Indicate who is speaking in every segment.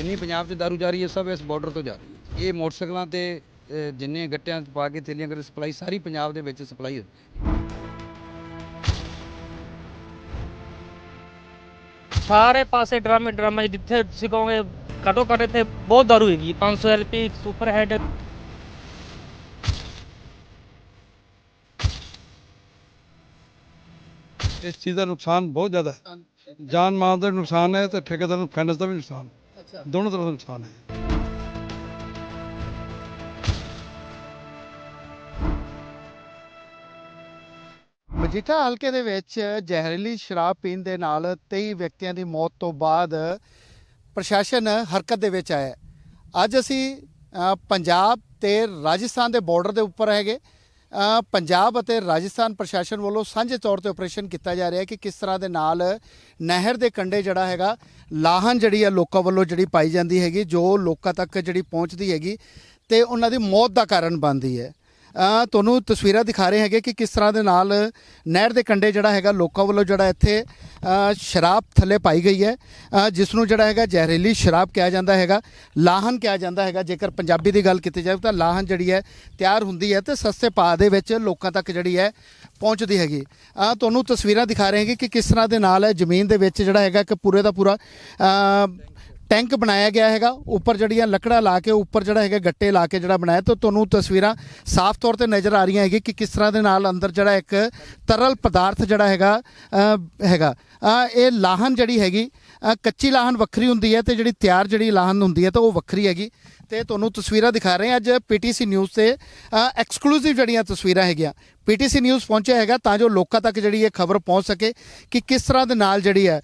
Speaker 1: ਜਿੰਨੀ ਪੰਜਾਬ 'ਚ ਦਾਰੂ ਜਾ ਰਹੀ ਹੈ ਸਭ ਇਸ ਬਾਰਡਰ ਤੋਂ ਜਾ ਰਹੀ ਹੈ। ਇਹ ਮੋਟਰਸਾਈਕਲਾਂ ਤੇ ਜਿੰਨੇ ਗੱਟਿਆਂ 'ਚ ਪਾ ਕੇ ਥੈਲੀਆਂ ਕਰ ਸਪਲਾਈ ਸਾਰੀ ਪੰਜਾਬ ਦੇ ਵਿੱਚ ਸਪਲਾਈ ਹੁੰਦੀ ਹੈ।
Speaker 2: ਸਾਰੇ ਪਾਸੇ ਡਰਾਮੇ ਡਰਾਮੇ ਜਿੱਥੇ ਤੁਸੀਂ ਕਹੋਗੇ ਘੱਟੋ ਘੱਟ ਇੱਥੇ ਬਹੁਤ ਦਾਰੂ ਹੈਗੀ 500 ਐਲਪੀ ਸੁਪਰ ਹੈਡ।
Speaker 3: ਇਸ ਚੀਜ਼ ਦਾ ਨੁਕਸਾਨ ਬਹੁਤ ਜ਼ਿਆਦਾ ਹੈ। ਜਾਨ ਮਾਲ ਦਾ ਵੀ ਨੁਕਸਾਨ ਹੈ ਤੇ ਠੇਕੇਦਾਰ ਨੂੰ ਫਾਈਨੈਂਸ ਦਾ ਵੀ ਨੁਕਸਾਨ ਅੱਛਾ। ਦੋਨੋਂ ਤਰ੍ਹਾਂ ਦਾ ਨੁਕਸਾਨ ਹੈ।
Speaker 4: ਮਜੀਠਾ ਹਲਕੇ ਦੇ ਵਿੱਚ ਜ਼ਹਿਰੀਲੀ ਸ਼ਰਾਬ ਪੀਣ ਦੇ ਨਾਲ 23 ਵਿਅਕਤੀਆਂ ਦੀ ਮੌਤ ਤੋਂ ਬਾਅਦ ਪ੍ਰਸ਼ਾਸਨ ਹਰਕਤ ਦੇ ਵਿੱਚ ਆਇਆ ਹੈ। ਅੱਜ ਅਸੀਂ ਪੰਜਾਬ ਤੇ ਰਾਜਸਥਾਨ ਦੇ ਬਾਰਡਰ ਦੇ ਉੱਪਰ ਹੈਗੇ। ਪੰਜਾਬ ਅਤੇ ਰਾਜਸਥਾਨ ਪ੍ਰਸ਼ਾਸਨ ਵੱਲੋਂ ਸਾਂਝੇ ਤੌਰ ਤੇ ਆਪਰੇਸ਼ਨ ਕੀਤਾ ਜਾ ਰਿਹਾ ਹੈ ਕਿ ਕਿਸ ਤਰ੍ਹਾਂ ਦੇ ਨਾਲ ਨਹਿਰ ਦੇ ਕੰਢੇ ਜਿਹੜਾ ਹੈਗਾ ਲਾਹਨ ਜਿਹੜੀ ਹੈ ਲੋਕਾਂ ਵੱਲੋਂ ਜਿਹੜੀ ਪਾਈ ਜਾਂਦੀ ਹੈਗੀ, ਜੋ ਲੋਕਾਂ ਤੱਕ ਜਿਹੜੀ ਪਹੁੰਚਦੀ ਹੈਗੀ ਤੇ ਉਹਨਾਂ ਦੀ ਮੌਤ ਦਾ ਕਾਰਨ ਬਣਦੀ ਹੈ। ਤੁਹਾਨੂੰ ਤਸਵੀਰਾਂ ਦਿਖਾ ਰਹੇ ਹੈਗੇ ਕਿ ਕਿਸ ਤਰ੍ਹਾਂ ਦੇ ਨਾਲ ਨਹਿਰ ਦੇ ਕੰਢੇ ਜਿਹੜਾ ਹੈਗਾ ਲੋਕਾਂ ਵੱਲੋਂ ਜਿਹੜਾ ਇੱਥੇ ਸ਼ਰਾਬ ਥੱਲੇ ਪਾਈ ਗਈ ਹੈ। ਜਿਸ ਨੂੰ ਜਿਹੜਾ ਹੈਗਾ ਜ਼ਹਿਰੀਲੀ ਸ਼ਰਾਬ ਕਿਹਾ ਜਾਂਦਾ ਹੈਗਾ ਲਾਹਨ ਕਿਹਾ ਜਾਂਦਾ ਹੈਗਾ। ਜੇਕਰ ਪੰਜਾਬੀ ਦੀ ਗੱਲ ਕੀਤੀ ਜਾਵੇ ਤਾਂ ਲਾਹਨ ਜਿਹੜੀ ਹੈ ਤਿਆਰ ਹੁੰਦੀ ਹੈ ਤੇ ਸਸਤੇ ਭਾਅ ਦੇ ਵਿੱਚ ਲੋਕਾਂ ਤੱਕ ਜਿਹੜੀ ਹੈ ਪਹੁੰਚਦੀ ਹੈਗੀ। ਅ, ਤੁਹਾਨੂੰ ਤਸਵੀਰਾਂ ਦਿਖਾ ਰਹੇ ਹੈਗੇ ਕਿ ਕਿਸ ਤਰ੍ਹਾਂ ਦੇ ਨਾਲ ਹੈ ਜ਼ਮੀਨ ਦੇ ਵਿੱਚ ਜਿਹੜਾ ਹੈਗਾ ਕਿ ਪੂਰੇ ਦਾ ਪੂਰਾ ਟੈਂਕ ਬਣਾਇਆ ਗਿਆ ਹੈਗਾ, ਉੱਪਰ ਜਿਹੜੀਆਂ ਲੱਕੜਾਂ ਲਾ ਕੇ, ਉੱਪਰ ਜਿਹੜਾ ਹੈਗਾ ਗੱਟੇ ਲਾ ਕੇ ਜਿਹੜਾ ਬਣਾਇਆ, ਤਾਂ ਤੁਹਾਨੂੰ ਤਸਵੀਰਾਂ ਸਾਫ਼ ਤੌਰ ਤੇ ਨਜ਼ਰ ਆ ਰਹੀਆਂ ਹੈਗੀ ਕਿ ਕਿਸ ਤਰ੍ਹਾਂ ਦੇ ਨਾਲ ਅੰਦਰ ਜਿਹੜਾ ਇੱਕ ਤਰਲ ਪਦਾਰਥ ਜਿਹੜਾ ਹੈਗਾ ਹੈਗਾ। ਇਹ ਲਾਹਨ ਜਿਹੜੀ ਹੈਗੀ ਕੱਚੀ ਲਾਹਨ ਵੱਖਰੀ ਹੁੰਦੀ ਹੈ ਤੇ ਜਿਹੜੀ ਤਿਆਰ ਜਿਹੜੀ ਲਾਹਨ ਹੁੰਦੀ ਹੈ ਤਾਂ ਉਹ ਵੱਖਰੀ ਹੈਗੀ। ਤੇ ਤੁਹਾਨੂੰ ਤਸਵੀਰਾਂ ਦਿਖਾ ਰਹੇ ਹਾਂ ਅੱਜ ਪੀਟੀਸੀ ਨਿਊਜ਼ ਤੇ ਐਕਸਕਲੂਸਿਵ ਜਿਹੜੀਆਂ ਤਸਵੀਰਾਂ ਹੈਗੀਆਂ। ਪੀਟੀਸੀ ਨਿਊਜ਼ ਪਹੁੰਚਿਆ ਹੈਗਾ ਤਾਂ ਜੋ ਲੋਕਾਂ ਤੱਕ ਜਿਹੜੀ ਇਹ ਖਬਰ ਪਹੁੰਚ ਸਕੇ ਕਿ ਕਿਸ ਤਰ੍ਹਾਂ ਦੇ ਨਾਲ ਜਿਹੜੀ ਹੈ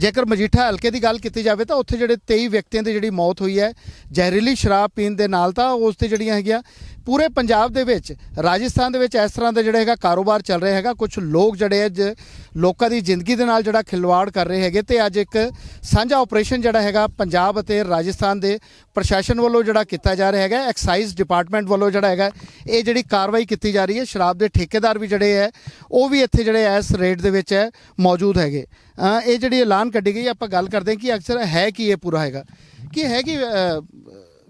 Speaker 4: ਜੇਕਰ ਮਜੀਠਾ ਹਲਕੇ ਦੀ ਗੱਲ ਕੀਤੀ ਜਾਵੇ ਤਾਂ ਉੱਥੇ ਜਿਹੜੇ 23 ਵਿਅਕਤੀਆਂ ਦੀ ਜਿਹੜੀ ਮੌਤ ਹੋਈ ਹੈ, ਜ਼ਹਿਰੀਲੀ ਸ਼ਰਾਬ ਪੀਣ ਦੇ ਨਾਲ ਤਾਂ ਉਸ ਤੇ ਜਿਹੜੀਆਂ ਹੈਗੀਆਂ, ਪੂਰੇ ਪੰਜਾਬ ਦੇ ਵਿੱਚ, ਰਾਜਸਥਾਨ ਦੇ ਵਿੱਚ ਇਸ ਤਰ੍ਹਾਂ ਦਾ ਜਿਹੜਾ ਹੈਗਾ ਕਾਰੋਬਾਰ ਚੱਲ ਰਿਹਾ ਹੈਗਾ। ਕੁਝ ਲੋਕ ਜਿਹੜੇ ਅੱਜ ਲੋਕਾਂ ਦੀ ਜ਼ਿੰਦਗੀ ਦੇ ਨਾਲ ਜਿਹੜਾ ਖਿਲਵਾੜ ਕਰ ਰਹੇ ਹੈਗੇ ਤੇ ਅੱਜ ਇੱਕ ਸਾਂਝਾ ਆਪਰੇਸ਼ਨ ਜਿਹੜਾ ਹੈਗਾ ਪੰਜਾਬ ਅਤੇ ਰਾਜਸਥਾਨ ਦੇ ਪ੍ਰਸ਼ਾਸਨ ਵੱਲੋਂ ਜਿਹੜਾ ਕੀਤਾ ਜਾ ਰਿਹਾ ਹੈਗਾ ਐਕਸਾਈਜ਼ ਡਿਪਾਰਟਮੈਂਟ ਵੱਲੋਂ ਜਿਹੜਾ ਹੈਗਾ, ਇਹ ਜਿਹੜੀ ਕਾਰਵਾਈ ਕੀਤੀ ਜਾ ਰਹੀ ਹੈ। ਸ਼ਰਾਬ ਦੇ ਠੇਕੇਦਾਰ ਵੀ ਜਿਹੜੇ ਹੈ, ਉਹ ਵੀ ਇੱਥੇ ਜਿਹੜੇ ਇਸ ਰੇਟ ਦੇ ਵਿੱਚ ਹੈ, ਮੌਜੂਦ ਹੈਗੇ। ਇਹ ਜਿਹੜੀ ਐਲਾਨ ਕੱਢੀ ਗਈ ਆਪਾਂ ਗੱਲ ਕਰਦੇ ਹਾਂ ਕਿ ਅਕਸਰ ਹੈ ਕੀ ਇਹ ਪੂਰਾ ਹੈਗਾ। ਕੀ ਹੈ ਕਿ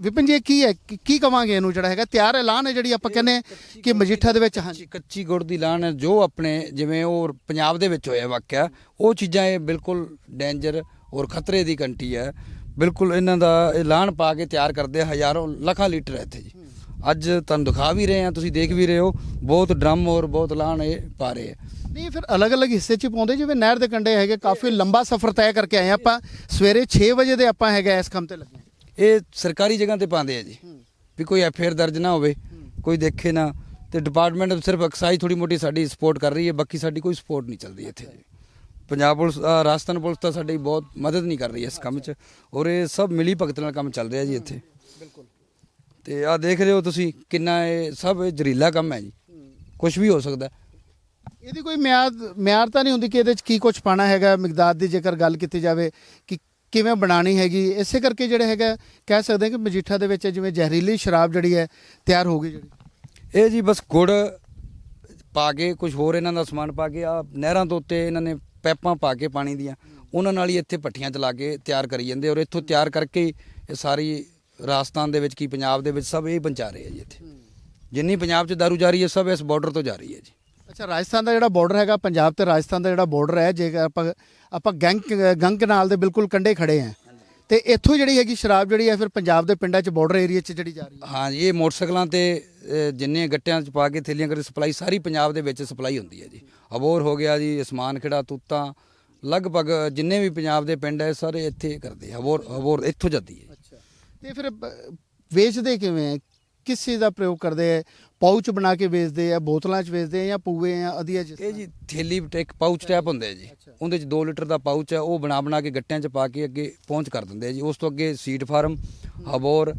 Speaker 4: ਵਿਪਨ ਜੀ ਕੀ ਹੈ? ਕੀ- ਕਵਾਂਗੇ ਇਹਨੂੰ ਜਿਹੜਾ ਹੈਗਾ? ਤਿਆਰ ਐਲਾਨ ਹੈ ਜਿਹੜੀ ਆਪਾਂ ਕਹਿੰਦੇ ਹਾਂ ਕਿ ਮਜੀਠਾ ਦੇ ਵਿੱਚ ਹਾਂਜੀ।
Speaker 1: ਕੱਚੀ ਗੁੜ ਦੀ ਲਾਣ ਹੈ ਜੋ ਆਪਣੇ ਜਿਵੇਂ ਉਹ ਪੰਜਾਬ ਦੇ ਵਿੱਚ ਹੋਇਆ ਵਾਕਿਆ ਉਹ ਚੀਜ਼ਾਂ ਇਹ ਬਿਲਕੁਲ ਡੇਂਜਰ ਔਰ ਖਤਰੇ ਦੀ ਕੰਟੀ ਹੈ। ਬਿਲਕੁਲ ਇਹਨਾਂ ਦਾ ਲਾਣ ਪਾ ਕੇ ਤਿਆਰ ਕਰਦੇ ਹਜ਼ਾਰਾਂ ਲੱਖਾਂ ਲੀਟਰ ਹੈ ਇੱਥੇ ਜੀ। ਅੱਜ ਤੁਹਾਨੂੰ ਦਿਖਾ ਵੀ ਰਹੇ ਆ ਤੁਸੀਂ ਦੇਖ ਵੀ ਰਹੇ ਹੋ ਬਹੁਤ ਡਰਮ ਔਰ ਬਹੁਤ ਲਾਣ ਇਹ ਪਾ ਰਹੇ ਆ।
Speaker 4: ਨਹੀਂ ਫਿਰ ਅਲੱਗ-ਅਲੱਗ ਹਿੱਸੇ 'ਚ ਪਾਉਂਦੇ ਜਿਵੇਂ ਨਹਿਰ ਦੇ ਕੰਢੇ ਹੈਗੇ ਕਾਫੀ ਲੰਬਾ ਸਫ਼ਰ ਤੈਅ ਕਰਕੇ ਆਏ ਆਪਾਂ। ਸਵੇਰੇ 6 ਵਜੇ ਦੇ ਆਪਾਂ ਹੈਗਾ ਇਸ ਕੰਮ ਤੇ ਲੱਗੇ।
Speaker 1: ਇਹ ਸਰਕਾਰੀ ਜਗ੍ਹਾ ਤੇ ਪਾਉਂਦੇ ਆ ਜੀ। ਵੀ ਕੋਈ ਐਫਆਰ ਦਰਜ ਨਾ ਹੋਵੇ ਕੋਈ ਦੇਖੇ ਨਾ ਤੇ ਡਿਪਾਰਟਮੈਂਟ ਸਿਰਫ ਐਕਸਾਈਜ਼ ਥੋੜੀ ਮੋਟੀ ਸਾਡੀ ਸਪੋਰਟ ਕਰ ਰਹੀ ਹੈ ਬਾਕੀ ਸਾਡੀ ਕੋਈ ਸਪੋਰਟ ਨਹੀਂ ਚੱਲਦੀ ਇੱਥੇ। ਜੀ ਪੰਜਾਬ ਪੁਲਿਸ ਰਾਜਸਥਾਨ ਪੁਲਿਸ ਤਾਂ ਸਾਡੀ ਬਹੁਤ ਮਦਦ ਨਹੀਂ ਕਰ ਰਹੀ ਇਸ ਕੰਮ 'ਚ ਔਰ ਇਹ ਸਭ ਮਿਲੀ ਭਗਤ ਨਾਲ ਕੰਮ ਚੱਲ ਰਿਹਾ ਜੀ ਇੱਥੇ। ਬਿਲਕੁਲ। ਤੇ ਆ ਦੇਖ ਰਹੇ ਹੋ ਤੁਸੀਂ ਕਿੰਨਾ ਇਹ ਸਭ ਇਹ ਜ਼ਹਿਰੀਲਾ ਕੰਮ ਹੈ ਜੀ। ਕੁਝ ਵੀ ਹੋ ਸਕਦਾ।
Speaker 4: ਇਹਦੀ ਕੋਈ ਮਿਆਦ ਮਿਆਰ ਤਾਂ ਨਹੀਂ ਹੁੰਦੀ ਕਿ ਇਹਦੇ 'ਚ ਕੀ ਕੁਝ ਪਾਣਾ ਹੈਗਾ ਮਿਕਦਾਰ ਦੀ ਜੇਕਰ ਗੱਲ ਕੀਤੀ ਜਾਵੇ ਕਿ ਕਿਵੇਂ ਬਣਾਣੀ ਹੈਗੀ ਇਸੇ ਕਰਕੇ ਜਿਹੜਾ ਹੈਗਾ ਕਹਿ ਸਕਦੇ ਹਾਂ ਕਿ ਮਜੀਠਾ ਦੇ ਵਿੱਚ ਜਿਵੇਂ ਜ਼ਹਿਰੀਲੀ ਸ਼ਰਾਬ ਜਿਹੜੀ ਹੈ ਤਿਆਰ ਹੋ ਗਈ ਜਿਹੜੀ।
Speaker 1: ਇਹ ਜੀ ਬਸ ਗੁੜ ਪਾ ਕੇ ਕੁਝ ਹੋਰ ਇਹਨਾਂ ਦਾ ਸਮਾਨ ਪਾ ਕੇ ਆ ਨਹਿਰਾਂ ਤੋਂ ਉੱਤੇ ਇਹਨਾਂ ਨੇ ਪੈਪਾਂ ਪਾ ਕੇ ਪਾਣੀ ਦੀਆਂ ਉਹਨਾਂ ਨਾਲ ਹੀ ਇੱਥੇ ਭੱਠੀਆਂ ਚਲਾ ਕੇ ਤਿਆਰ ਕਰੀ ਜਾਂਦੇ ਔਰ ਇੱਥੋਂ ਤਿਆਰ ਕਰਕੇ ਇਹ ਸਾਰੀ ਰਾਜਸਥਾਨ ਦੇ ਵਿੱਚ ਕੀ ਪੰਜਾਬ ਦੇ ਵਿੱਚ ਸਭ ਇਹ ਪਹੁੰਚਾ ਰਹੇ ਆ ਜੀ ਇੱਥੇ। ਜਿੰਨੀ ਪੰਜਾਬ 'ਚ ਦਾਰੂ ਜਾ ਰਹੀ ਹੈ ਸਭ ਇਸ ਬਾਰਡਰ ਤੋਂ ਜਾ ਰਹੀ ਹੈ ਜੀ।
Speaker 4: ਅੱਛਾ ਰਾਜਸਥਾਨ ਦਾ ਜਿਹੜਾ ਬਾਰਡਰ ਹੈਗਾ ਪੰਜਾਬ ਤੇ ਰਾਜਸਥਾਨ ਦਾ ਜਿਹੜਾ ਬਾਰਡਰ ਹੈ ਜੇ ਆਪਾਂ ਆਪਾਂ ਗੰਗ ਗੰਗ ਕਨਾਲ ਦੇ ਬਿਲਕੁਲ ਕੰਢੇ ਖੜੇ ਆ ਤੇ ਇੱਥੋਂ ਜਿਹੜੀ ਹੈਗੀ ਸ਼ਰਾਬ ਜਿਹੜੀ ਹੈ ਫਿਰ ਪੰਜਾਬ ਦੇ ਪਿੰਡਾਂ 'ਚ ਬਾਰਡਰ ਏਰੀਆ 'ਚ ਜਿਹੜੀ ਜਾ ਰਹੀ ਹੈ।
Speaker 1: ਹਾਂ ਇਹ ਮੋਟਰਸਾਈਕਲਾਂ ਤੇ ਅ, ਜਿੰਨੇ ਗੱਟਿਆਂ 'ਚ ਪਾ ਕੇ ਥੈਲੀਆਂ ਕਰ ਸਪਲਾਈ ਸਾਰੀ ਪੰਜਾਬ ਦੇ ਵਿੱਚ ਸਪਲਾਈ ਹੁੰਦੀ ਹੈ ਜੀ। ਅਬੋਰ ਹੋ ਗਿਆ ਜੀ ਅਸਮਾਨ ਖੇੜਾ ਤੂਤਾਂ ਲਗਭਗ ਜਿੰਨੇ ਵੀ ਪੰਜਾਬ ਦੇ ਪਿੰਡ ਹੈ ਸਾਰੇ ਇੱਥੇ ਕਰਦੇ ਆ। ਅਬੋਰ ਅਬੋਰ ਇੱਥੋਂ ਜਾਂਦੀ ਹੈ
Speaker 4: ਅੱਛਾ ਤੇ ਫਿਰ ਬ- ਵੇਚਦੇ ਕਿਵੇਂ ਹੈ? ਕਿਸ ਚੀਜ਼ ਦਾ ਪ੍ਰਯੋਗ ਕਰਦੇ ਹੈ ਪਾਊਚ ਬਣਾ ਕੇ ਵੇਚਦੇ ਆ ਬੋਤਲਾਂ 'ਚ ਵੇਚਦੇ ਆ ਜਾਂ ਪੂਏ ਆ ਅਧੀਆ ਜਿਸ
Speaker 1: ਇਹ ਜੀ ਥੈਲੀ ਇੱਕ ਪਾਊਚ ਟੈਪ ਹੁੰਦੇ ਆ ਜੀ। ਉਹਦੇ ਚ 2 ਲੀਟਰ ਦਾ ਪਾਊਚ ਹੈ ਉਹ ਬਣਾ ਬਣਾ ਕੇ ਗੱਟਿਆਂ ਚ ਪਾ ਕੇ ਅੱਗੇ ਪਹੁੰਚ ਕਰ ਦਿੰਦੇ ਆ ਜੀ। ਉਸ ਤੋਂ ਅੱਗੇ ਸੀਡ ਫਾਰਮ ਹਬੋਰ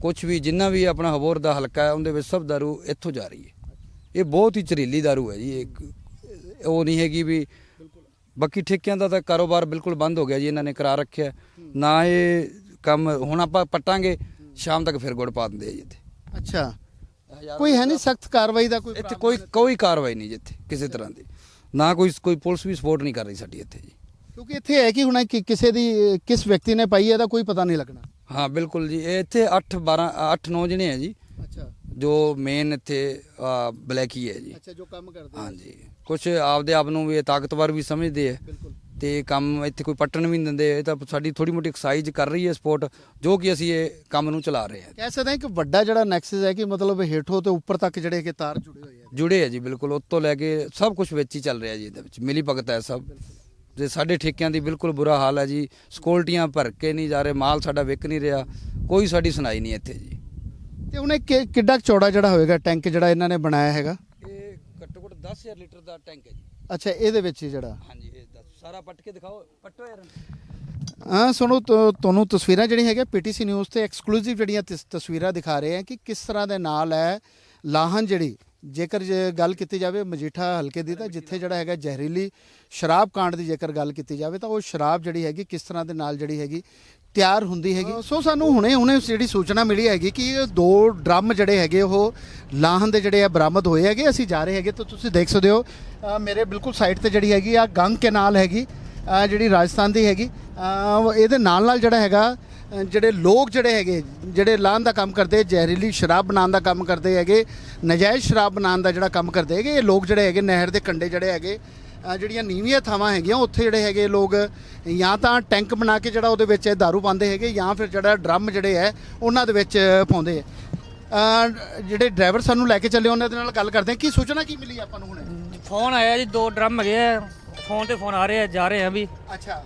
Speaker 1: ਕੁਝ ਵੀ ਜਿੰਨਾ ਵੀ ਆਪਣਾ ਹਬੋਰ ਦਾ ਹਲਕਾ ਹੈ ਉਹਦੇ ਵਿੱਚ ਸਭ ਦਾਰੂ ਇੱਥੋਂ ਜਾ ਰਹੀ ਹੈ। ਇਹ ਬਹੁਤ ਹੀ ਜ਼ਹਿਰੀਲੀ ਦਾਰੂ ਹੈ ਜੀ ਇੱਕ ਉਹ ਨਹੀਂ ਹੈਗੀ ਵੀ ਬਾਕੀ ਠੇਕਿਆਂ ਦਾ ਤਾਂ ਕਾਰੋਬਾਰ ਬਿਲਕੁਲ ਬੰਦ ਹੋ ਗਿਆ ਜੀ ਇਹਨਾਂ ਨੇ ਕਰਾ ਰੱਖਿਆ। ਨਾ ਇਹ ਕੰਮ ਹੁਣ ਆਪਾਂ ਪੱਟਾਂਗੇ ਸ਼ਾਮ ਤੱਕ ਫਿਰ ਗੁੜ ਪਾ ਦਿੰਦੇ ਆ ਜੀ ਇੱਥੇ।
Speaker 4: ਅੱਛਾ। ਕੋਈ ਹੈ ਨਹੀਂ ਸਖਤ ਕਾਰਵਾਈ ਦਾ ਕੋਈ
Speaker 1: ਇੱਥੇ ਕੋਈ ਕੋਈ ਕਾਰਵਾਈ ਨਹੀਂ ਜੀ ਇੱਥੇ ਕਿਸੇ ਤਰ੍ਹਾਂ ਦੀ। ਨਾ ਕੋਈ ਕੋਈ ਪੁਲਿਸ ਵੀ ਸਪੋਰਟ ਨਹੀਂ ਕਰ ਰਹੀ ਸਾਡੀ ਇੱਥੇ ਜੀ।
Speaker 4: ਕਿਉਂਕਿ ਇੱਥੇ ਹੈ ਕਿ ਹੁਣ ਕਿ ਕਿਸੇ ਦੀ ਕਿਸ ਵਿਅਕਤੀ ਨੇ ਪਾਈ ਹੈ ਇਹਦਾ ਕੋਈ ਪਤਾ ਨਹੀਂ ਲੱਗਣਾ।
Speaker 1: ਹਾਂ ਬਿਲਕੁਲ ਜੀ। ਇਹ ਇੱਥੇ 8 12 8 9 ਜਣੇ ਆ ਜੀ।
Speaker 4: ਅੱਛਾ।
Speaker 1: ਜੋ ਮੇਨ ਇੱਥੇ ਬਲੈਕ ਹੀ ਹੈ ਜੀ।
Speaker 4: ਅੱਛਾ ਜੋ ਕੰਮ ਕਰਦੇ
Speaker 1: ਹਾਂਜੀ। ਕੁਝ ਆਪਦੇ ਆਪ ਨੂੰ ਵੀ ਤਾਕਤਵਰ ਵੀ ਸਮਝਦੇ ਆ।
Speaker 4: ਬਿਲਕੁਲ।
Speaker 1: ਤੇ ਕੰਮ ਇੱਥੇ ਕੋਈ ਪੱਟਣ ਵੀ ਨਹੀਂ ਦਿੰਦੇ ਇਹ ਤਾਂ ਸਾਡੀ ਥੋੜੀ ਮੋਟੀ ਐਕਸਾਈਜ਼ ਕਰ ਰਹੀ ਹੈ ਸਪੋਰਟ ਜੋ ਕਿ ਅਸੀਂ ਇਹ ਕੰਮ ਨੂੰ ਚਲਾ ਰਹੇ ਹਾਂ।
Speaker 4: ਕਹਿ ਸਕਦੇ ਹਾਂ ਕਿ ਵੱਡਾ ਜਿਹੜਾ ਨੈਕਸਸ ਹੈ ਕਿ ਮਤਲਬ ਹੇਠੋਂ ਤੇ ਉੱਪਰ ਤੱਕ ਜਿਹੜੇ ਕਿ ਤਾਰ ਜੁੜੇ ਹੋਏ ਆ।
Speaker 1: ਜੁੜੇ ਹੈ ਜੀ ਬਿਲਕੁਲ। ਉੱਤੋਂ ਲੈ ਕੇ ਸਭ ਕੁਝ ਵਿੱਚ ਹੀ ਚੱਲ ਰਿਹਾ ਜੀ ਇਹਦੇ ਵਿੱਚ। ਮਿਲੀ ਭਗਤ ਹੈ ਸਭ। ਤੇ ਸਾਡੇ ਠੇਕਿਆਂ ਦੀ ਬਿਲਕੁਲ ਬੁਰਾ ਹਾਲ ਹੈ ਜੀ। ਸਕਿਉਰਟੀਆਂ ਭਰ ਕੇ ਨਹੀਂ ਜਾ ਰਹੇ ਮਾਲ ਸਾਡਾ ਵਿਕ ਨਹੀਂ ਰਿਹਾ। ਕੋਈ ਸਾਡੀ ਸੁਣਾਈ ਨਹੀਂ ਇੱਥੇ ਜੀ।
Speaker 4: ਤੇ ਉਹਨੇ ਕਿ- ਕਿੱਡਾ ਚੌੜਾ ਜਿਹੜਾ ਹੋਏਗਾ ਟੈਂਕ ਜਿਹੜਾ ਇਹਨਾਂ ਨੇ ਬਣਾਇਆ ਹੈਗਾ?
Speaker 1: ਇਹ ਘੱਟੋ ਘੱਟ 10000 ਲੀਟਰ ਦਾ ਟੈਂਕ ਹੈ ਜੀ।
Speaker 4: ਅੱਛਾ ਇਹਦੇ ਵਿੱਚ ਹੀ ਜਿਹੜਾ?
Speaker 1: ਹਾਂਜੀ ਸਾਰਾ ਪੱਟ ਕੇ ਦਿਖਾਓ, ਪੱਟੋ ਯਾਰ।
Speaker 4: ਹਾਂ, ਸੁਣੋ ਤੁਹਾਨੂੰ ਤਸਵੀਰਾਂ ਜਿਹੜੀਆਂ ਹੈਗੀਆਂ, ਪੀਟੀਸੀ ਨਿਊਜ਼ ਤੇ ਐਕਸਕਲੂਸਿਵ ਜਿਹੜੀਆਂ ਤਸ- ਤਸਵੀਰਾਂ ਦਿਖਾ ਰਹੇ ਆ ਕਿ ਕਿਸ ਤਰ੍ਹਾਂ ਦੇ ਨਾਲ ਹੈ ਲਾਹਨ ਜਿਹੜੀ, ਜੇਕਰ ਜੇ ਗੱਲ ਕੀਤੀ ਜਾਵੇ ਮਜੀਠਾ ਹਲਕੇ ਦੀ, ਤਾਂ ਜਿੱਥੇ ਜਿਹੜਾ ਹੈਗਾ ਜ਼ਹਿਰੀਲੀ ਸ਼ਰਾਬ ਕਾਂਡ ਦੀ ਜੇਕਰ ਗੱਲ ਕੀਤੀ ਜਾਵੇ, ਤਾਂ ਉਹ ਸ਼ਰਾਬ ਜਿਹੜੀ ਹੈਗੀ ਕਿਸ ਤਰ੍ਹਾਂ ਦੇ ਨਾਲ ਜਿਹੜੀ ਹੈਗੀ ਤਿਆਰ ਹੁੰਦੀ ਹੈਗੀ। ਸੋ ਸਾਨੂੰ ਹੁਣੇ ਹੁਣੇ ਜਿਹੜੀ ਸੂਚਨਾ ਮਿਲੀ ਹੈਗੀ ਕਿ ਇਹ ਦੋ ਡਰਮ ਜਿਹੜੇ ਹੈਗੇ, ਉਹ ਲਾਹਨ ਦੇ ਜਿਹੜੇ ਆ ਬਰਾਮਦ ਹੋਏ ਹੈਗੇ, ਅਸੀਂ ਜਾ ਰਹੇ ਹੈਗੇ, ਤਾਂ ਤੁਸੀਂ ਦੇਖ ਸਕਦੇ ਹੋ ਮੇਰੇ ਬਿਲਕੁਲ ਸਾਈਡ ਤੇ ਜਿਹੜੀ ਹੈਗੀ ਆ ਗੰਗ ਕੈਨਾਲ ਹੈਗੀ ਜਿਹੜੀ ਰਾਜਸਥਾਨ ਦੀ ਹੈਗੀ ਇਹਦੇ ਨਾਲ ਨਾਲ ਜਿਹੜਾ ਹੈਗਾ ਜਿਹੜੇ ਲੋਕ ਜਿਹੜੇ ਹੈਗੇ, ਜਿਹੜੇ ਲਾਹਨ ਦਾ ਕੰਮ ਕਰਦੇ, ਜ਼ਹਿਰੀਲੀ ਸ਼ਰਾਬ ਬਣਾਉਣ ਦਾ ਕੰਮ ਕਰਦੇ ਹੈਗੇ, ਨਜਾਇਜ਼ ਸ਼ਰਾਬ ਬਣਾਉਣ ਦਾ ਜਿਹੜਾ ਕੰਮ ਕਰਦੇ ਹੈਗੇ, ਇਹ ਲੋਕ ਜਿਹੜੇ ਹੈਗੇ ਨਹਿਰ ਦੇ ਕੰਢੇ ਜਿਹੜੇ ਹੈਗੇ ਜਿਹੜੀਆਂ ਨੀਵੀਆਂ ਥਾਵਾਂ ਹੈਗੀਆਂ ਉੱਥੇ ਜਿਹੜੇ ਹੈਗੇ ਲੋਕ ਜਾਂ ਤਾਂ ਟੈਂਕ ਬਣਾ ਕੇ ਜਿਹੜਾ ਉਹਦੇ ਵਿੱਚ ਦਾਰੂ ਪਾਉਂਦੇ ਹੈਗੇ ਜਾਂ ਫਿਰ ਜਿਹੜਾ ਡਰਮ ਜਿਹੜੇ ਹੈ ਉਹਨਾਂ ਦੇ ਵਿੱਚ ਪਾਉਂਦੇ ਹੈ। ਅ, ਜਿਹੜੇ ਡਰਾਈਵਰ ਸਾਨੂੰ ਲੈ ਕੇ ਚੱਲੇ ਉਹਨਾਂ ਦੇ ਨਾਲ ਗੱਲ ਕਰਦੇ ਹਾਂ। ਕੀ ਸੂਚਨਾ ਕੀ ਮਿਲੀ ਆਪਾਂ ਨੂੰ ਹੁਣੇ?
Speaker 2: ਫੋਨ ਆਇਆ ਜੀ ਦੋ ਡਰਮ ਹੈਗੇ ਆ। ਫੋਨ ਤੇ ਫੋਨ ਆ ਰਹੇ ਆ ਜਾ ਰਹੇ ਆ ਵੀ।
Speaker 4: ਅੱਛਾ।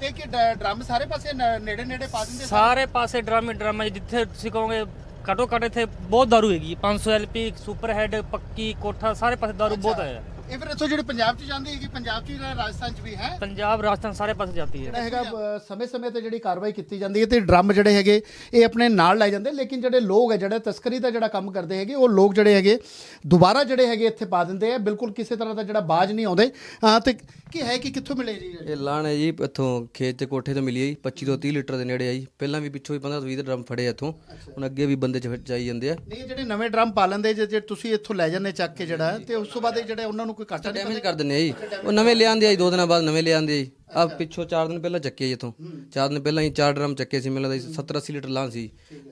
Speaker 4: ਤੇ ਕਿ ਡਰਮ ਸਾਰੇ ਪਾਸੇ ਨੇੜੇ ਨੇੜੇ ਪਾ ਦਿੰਦੇ?
Speaker 2: ਸਾਰੇ ਪਾਸੇ ਡਰਮ ਹੀ ਡਰਮ ਜਿੱਥੇ ਤੁਸੀਂ ਕਹੋਗੇ ਘੱਟੋ ਘੱਟ ਇੱਥੇ ਬਹੁਤ ਦਾਰੂ ਹੈਗੀ। 500 ਐਲਪੀ ਸੁਪਰ ਹੈਡ ਪੱਕੀ ਕੋਠਾ ਸਾਰੇ ਪਾਸੇ ਦਾਰੂ ਬਹੁਤ ਹੈ
Speaker 4: ਇਹ ਫਿਰ ਇੱਥੋਂ ਜਿਹੜੇ ਪੰਜਾਬ 'ਚ ਜਾਂਦੀ ਹੈਗੀ ਪੰਜਾਬ 'ਚ ਹੀ ਨਾ ਰਾਜਸਥਾਨ 'ਚ ਵੀ ਹੈ?
Speaker 2: ਪੰਜਾਬ ਰਾਜਸਥਾਨ ਸਾਰੇ ਪਾਸੇ ਜਾਂਦੀ ਹੈ।
Speaker 4: ਜਿਹੜਾ ਹੈਗਾ ਸਮੇਂ-ਸਮੇਂ ਤੇ ਜਿਹੜੀ ਕਾਰਵਾਈ ਕੀਤੀ ਜਾਂਦੀ ਹੈ ਤੇ ਡਰਮ ਜਿਹੜੇ ਹੈਗੇ ਇਹ ਆਪਣੇ ਨਾਲ ਲੈ ਜਾਂਦੇ ਲੇਕਿਨ ਜਿਹੜੇ ਲੋਕ ਹੈ ਜਿਹੜੇ ਤਸਕਰੀ ਦਾ ਜਿਹੜਾ ਕੰਮ ਕਰਦੇ ਹੈਗੇ ਉਹ ਲੋਕ ਜਿਹੜੇ ਹੈਗੇ ਦੁਬਾਰਾ ਜਿਹੜੇ ਹੈਗੇ ਇੱਥੇ ਪਾ ਦਿੰਦੇ ਆ ਬਿਲਕੁਲ ਕਿਸੇ ਤਰ੍ਹਾਂ ਦਾ ਜਿਹੜਾ ਬਾਜ ਨਹੀਂ ਆਉਂਦੇ। ਹਾਂ ਤੇ ਕੀ ਹੈ ਕਿ ਕਿੱਥੋਂ ਮਿਲੇ ਜੀ
Speaker 5: ਇਹ? ਲਾਣ ਹੈ ਜੀ ਇੱਥੋਂ ਖੇਤ ਤੇ ਕੋਠੇ ਤੋਂ ਮਿਲੀ ਹੈ ਜੀ 25 ਤੋਂ 30 ਲੀਟਰ ਦੇ ਨੇੜੇ ਆ ਜੀ। ਪਹਿਲਾਂ ਵੀ ਪਿੱਛੋਂ ਵੀ 15 ਤੋਂ 20 ਡਰਮ ਫੜੇ ਆ ਇੱਥੋਂ ਹੁਣ ਅੱਗੇ ਵੀ ਬੰਦੇ ਚ ਜਾਈ ਜਾਂਦੇ ਆ।
Speaker 4: ਨਹੀਂ ਇਹ ਜਿਹੜੇ ਨਵੇਂ ਡਰਮ ਪਾ ਲੈਂਦੇ ਜੇ ਜੇ ਤੁਸੀਂ ਇੱਥੋਂ ਲੈ ਜਾਂਦੇ ਚੱਕ ਕੇ ਜਿਹੜਾ ਤੇ ਉਸ ਤੋਂ ਬਾਅਦ ਇਹ ਜਿਹੜੇ ਉਹਨਾਂ ਨੂੰ ਕੋਈ ਘਾਟਾ ਨਹੀਂ
Speaker 5: ਡੈਮੇਜ ਕਰ ਦਿੰਦੇ ਆ ਜੀ। ਉਹ ਨਵੇਂ ਲਿਆਂਦੇ ਆ ਜੀ ਦੋ ਦਿਨਾਂ ਬਾਅਦ ਨਵੇਂ ਲਿਆਂਦੇ ਆ ਜੀ। ਆ ਪਿੱਛੋਂ 4 ਦਿਨ ਪਹਿਲਾਂ ਚੱਕੇ ਜੀ ਇੱਥੋਂ। 4 ਦਿਨ ਪਹਿਲਾਂ ਹੀ 4 ਡਰਮ ਚੱਕੇ ਸੀ ਮੈਨੂੰ ਲੱਗਦਾ 70 80 ਲੀਟਰ ਲਾਂ ਸੀ।